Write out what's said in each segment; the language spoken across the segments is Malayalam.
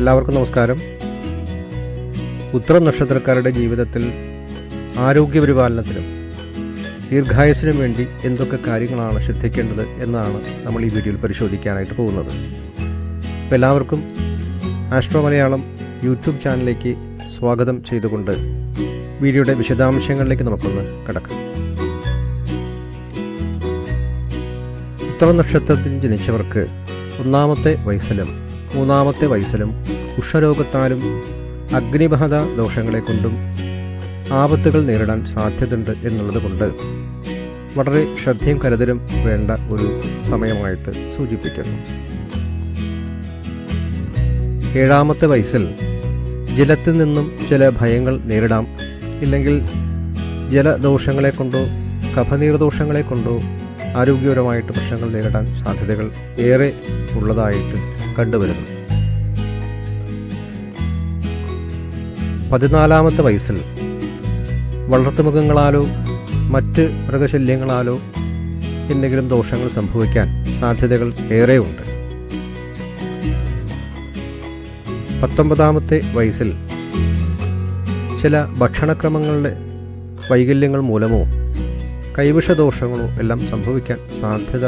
എല്ലാവർക്കും നമസ്കാരം. ഉത്തരം നക്ഷത്രക്കാരുടെ ജീവിതത്തിൽ ആരോഗ്യപരിപാലനത്തിനും ദീർഘായുസിനും വേണ്ടി എന്തൊക്കെ കാര്യങ്ങളാണ് ശ്രദ്ധിക്കേണ്ടത് എന്നാണ് നമ്മൾ ഈ വീഡിയോയിൽ പരിശോധിക്കാനായിട്ട് പോകുന്നത്. അപ്പോൾ എല്ലാവർക്കും ആസ്ട്രോ മലയാളം യൂട്യൂബ് ചാനലിലേക്ക് സ്വാഗതം ചെയ്തുകൊണ്ട് വീഡിയോയുടെ വിശദാംശങ്ങളിലേക്ക് നമുക്കൊന്ന് കടക്കാം. ഉത്തര നക്ഷത്രത്തിൽ ജനിച്ചവർക്ക് ഒന്നാമത്തെ വയസ്സിലും മൂന്നാമത്തെ വയസ്സിലും കുഷരോഗത്താലും അഗ്നിബഹത ദോഷങ്ങളെ കൊണ്ടും ആപത്തുകൾ നേരിടാൻ സാധ്യതയുണ്ട് എന്നുള്ളത് കൊണ്ട് വളരെ ശ്രദ്ധയും കരുതലും വേണ്ട ഒരു സമയമായിട്ട് സൂചിപ്പിക്കുന്നു. ഏഴാമത്തെ വയസ്സിൽ ജലത്തിൽ നിന്നും ചില ഭയങ്ങൾ നേരിടാം. ഇല്ലെങ്കിൽ ജലദോഷങ്ങളെ കൊണ്ടോ കഫനീർദോഷങ്ങളെ കൊണ്ടോ ആരോഗ്യപരമായിട്ട് പ്രശ്നങ്ങൾ നേരിടാൻ സാധ്യതകൾ ഏറെ ഉള്ളതായിട്ട് കണ്ടുവരുന്നു. പതിനാലാമത്തെ വയസ്സിൽ വളർത്തുമൃഗങ്ങളാലോ മറ്റ് മൃഗശല്യങ്ങളാലോ എന്തെങ്കിലും ദോഷങ്ങൾ സംഭവിക്കാൻ സാധ്യതകൾ ഏറെയുണ്ട്. പത്തൊമ്പതാമത്തെ വയസ്സിൽ ചില ഭക്ഷണക്രമങ്ങളുടെ വൈകല്യങ്ങൾ മൂലമോ കൈവിഷ ദോഷങ്ങളോ എല്ലാം സംഭവിക്കാൻ സാധ്യത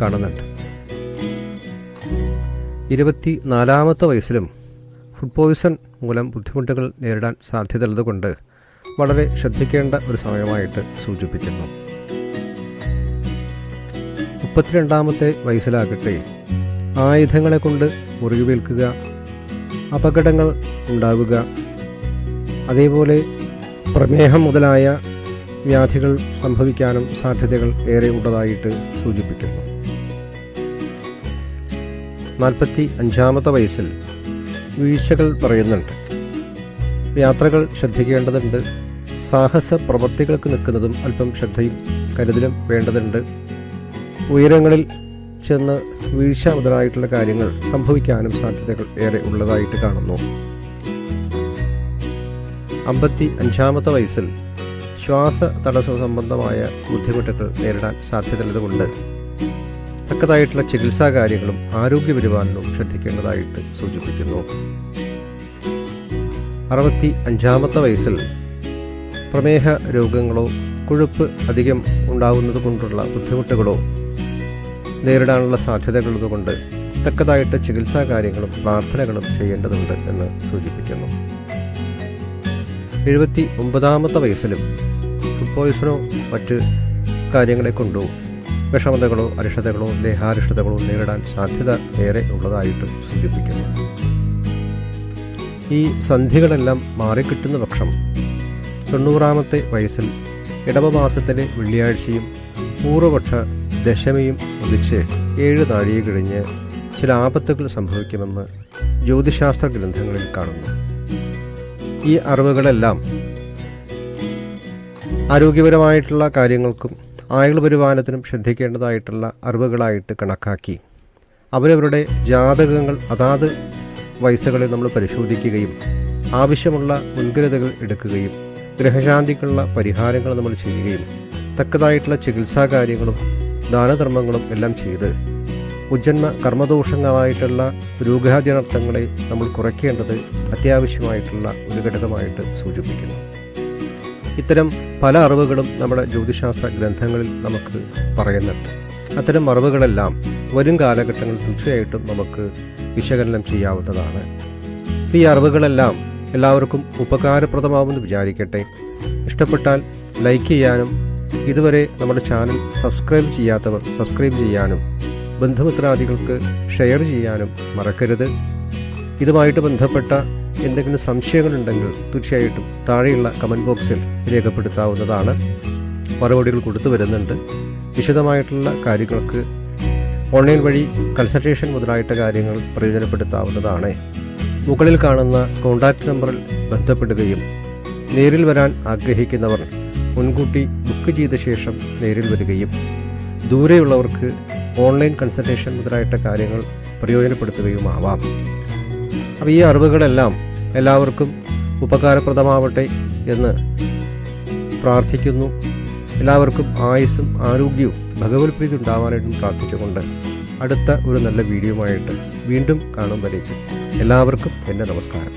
കാണുന്നുണ്ട്. ഇരുപത്തി നാലാമത്തെ വയസ്സിലും ഫുഡ് പോയിസൺ മൂലം ബുദ്ധിമുട്ടുകൾ നേരിടാൻ സാധ്യതയുള്ളതുകൊണ്ട് വളരെ ശ്രദ്ധിക്കേണ്ട ഒരു സമയമായിട്ട് സൂചിപ്പിക്കുന്നു. മുപ്പത്തിരണ്ടാമത്തെ വയസ്സിലാകട്ടെ ആയുധങ്ങളെ കൊണ്ട് മുറിവേൽക്കുക അപകടങ്ങൾ ഉണ്ടാകുക അതേപോലെ പ്രമേഹം മുതലായ വ്യാധികൾ സംഭവിക്കാനും സാധ്യതകൾ ഏറെ ഉള്ളതായിട്ട് സൂചിപ്പിക്കുന്നു. നാൽപ്പത്തി അഞ്ചാമത്തെ വയസ്സിൽ വീഴ്ചകൾ പറയുന്നുണ്ട്. യാത്രകൾ ശ്രദ്ധിക്കേണ്ടതുണ്ട്. സാഹസ പ്രവൃത്തികൾക്ക് നിൽക്കുന്നതും അല്പം ശ്രദ്ധയും കരുതലും വേണ്ടതുണ്ട്. ഉയരങ്ങളിൽ ചെന്ന് വീഴ്ച മുതലായിട്ടുള്ള കാര്യങ്ങൾ സംഭവിക്കാനും സാധ്യതകൾ ഏറെ ഉള്ളതായിട്ട് കാണുന്നു. അമ്പത്തി അഞ്ചാമത്തെ വയസ്സിൽ ശ്വാസ തടസ്സ സംബന്ധമായ ബുദ്ധിമുട്ടുകൾ നേരിടാൻ സാധ്യതയുള്ളതുകൊണ്ട് തക്കതായിട്ടുള്ള ചികിത്സാ കാര്യങ്ങളും ആരോഗ്യ പരിപാലനവും ശ്രദ്ധിക്കേണ്ടതായിട്ട് സൂചിപ്പിക്കുന്നു. അറുപത്തി അഞ്ചാമത്തെ വയസ്സിൽ പ്രമേഹ രോഗങ്ങളോ കൊഴുപ്പ് അധികം ഉണ്ടാകുന്നത് കൊണ്ടുള്ള ബുദ്ധിമുട്ടുകളോ നേരിടാനുള്ള സാധ്യതകളുള്ളതുകൊണ്ട് തക്കതായിട്ട് ചികിത്സാ കാര്യങ്ങളും പ്രാർത്ഥനകളും ചെയ്യേണ്ടതുണ്ട് എന്ന് സൂചിപ്പിക്കുന്നു. എഴുപത്തി ഒമ്പതാമത്തെ വയസ്സിലും പോയിസണോ മറ്റ് കാര്യങ്ങളെ കൊണ്ടോ വിഷമതകളോ അരിഷ്ടതകളോ ദേഹാരിഷ്ടതകളോ നേരിടാൻ സാധ്യത ഏറെ ഉള്ളതായിട്ട് സൂചിപ്പിക്കുന്നു. ഈ സന്ധികളെല്ലാം മാറിക്കിട്ടുന്ന പക്ഷം തൊണ്ണൂറാമത്തെ വയസ്സിൽ ഇടവമാസത്തിലെ വെള്ളിയാഴ്ചയും പൂർവപക്ഷ ദശമിയും ഒന്നിച്ച് ഏഴ് നാഴിക കഴിഞ്ഞ് ചില ആപത്തുകൾ സംഭവിക്കുമെന്ന് ജ്യോതിശാസ്ത്ര ഗ്രന്ഥങ്ങളിൽ കാണുന്നു. ഈ അറിവുകളെല്ലാം ആരോഗ്യപരമായിട്ടുള്ള കാര്യങ്ങൾക്കും ആയുൾ പരിപാലനത്തിനും ശ്രദ്ധിക്കേണ്ടതായിട്ടുള്ള അറിവുകളായിട്ട് കണക്കാക്കി അവരവരുടെ ജാതകങ്ങൾ അതാത് വയസ്സുകളിൽ നമ്മൾ പരിശോധിക്കുകയും ആവശ്യമുള്ള മുൻകരുതകൾ എടുക്കുകയും ഗ്രഹശാന്തിക്കുള്ള പരിഹാരങ്ങൾ നമ്മൾ ചെയ്യുകയും തക്കതായിട്ടുള്ള ചികിത്സാ കാര്യങ്ങളും ദാനധർമ്മങ്ങളും എല്ലാം ചെയ്ത് ഉജ്ജന്മ കർമ്മദോഷങ്ങളായിട്ടുള്ള രൂഗാദ്യനർത്ഥങ്ങളെ നമ്മൾ കുറയ്ക്കേണ്ടത് അത്യാവശ്യമായിട്ടുള്ള ഒരു ഘടകമായിട്ട് സൂചിപ്പിക്കുന്നു. ഇത്തരം പല അറിവുകളും നമ്മുടെ ജ്യോതിശാസ്ത്ര ഗ്രന്ഥങ്ങളിൽ നമുക്ക് പറയുന്നുണ്ട്. അത്തരം അറിവുകളെല്ലാം വരും കാലഘട്ടങ്ങളിൽ തീർച്ചയായിട്ടും നമുക്ക് വിശകലനം ചെയ്യാവുന്നതാണ്. ഈ അറിവുകളെല്ലാം എല്ലാവർക്കും ഉപകാരപ്രദമാവുമെന്ന് വിചാരിക്കട്ടെ. ഇഷ്ടപ്പെട്ടാൽ ലൈക്ക് ചെയ്യാനും ഇതുവരെ നമ്മുടെ ചാനൽ സബ്സ്ക്രൈബ് ചെയ്യാത്തവർ സബ്സ്ക്രൈബ് ചെയ്യാനും ബന്ധുമിത്രാദികൾക്ക് ഷെയർ ചെയ്യാനും മറക്കരുത്. ഇതുമായിട്ട് ബന്ധപ്പെട്ട എന്തെങ്കിലും സംശയങ്ങളുണ്ടെങ്കിൽ തീർച്ചയായിട്ടും താഴെയുള്ള കമന്റ് ബോക്സിൽ രേഖപ്പെടുത്താവുന്നതാണ്. മറുപടികൾ കൊടുത്തു വരുന്നുണ്ട്. വിശദമായിട്ടുള്ള കാര്യങ്ങൾക്ക് ഓൺലൈൻ വഴി കൺസൾട്ടേഷൻ മുതലായിട്ട് കാര്യങ്ങൾ പ്രയോജനപ്പെടുത്താവുന്നതാണ്. മുകളിൽ കാണുന്ന കോൺടാക്റ്റ് നമ്പറിൽ ബന്ധപ്പെടുകയും നേരിൽ വരാൻ ആഗ്രഹിക്കുന്നവർ മുൻകൂട്ടി ബുക്ക് ചെയ്ത ശേഷം നേരിൽ വരികയും ദൂരെയുള്ളവർക്ക് ഓൺലൈൻ കൺസൾട്ടേഷൻ മുതലായിട്ട് കാര്യങ്ങൾ പ്രയോജനപ്പെടുത്തുകയുമാവാം. അപ്പോൾ ഈ അറിവുകളെല്ലാം എല്ലാവർക്കും ഉപകാരപ്രദമാവട്ടെ എന്ന് പ്രാർത്ഥിക്കുന്നു. എല്ലാവർക്കും ആയുസ്സും ആരോഗ്യവും ഭഗവത് പ്രീതി ഉണ്ടാവാനായിട്ടും പ്രാർത്ഥിച്ചുകൊണ്ട് അടുത്ത ഒരു നല്ല വീഡിയോ ആയിട്ട് വീണ്ടും കാണുമ്പോഴേക്കും എല്ലാവർക്കും എന്റെ നമസ്കാരം.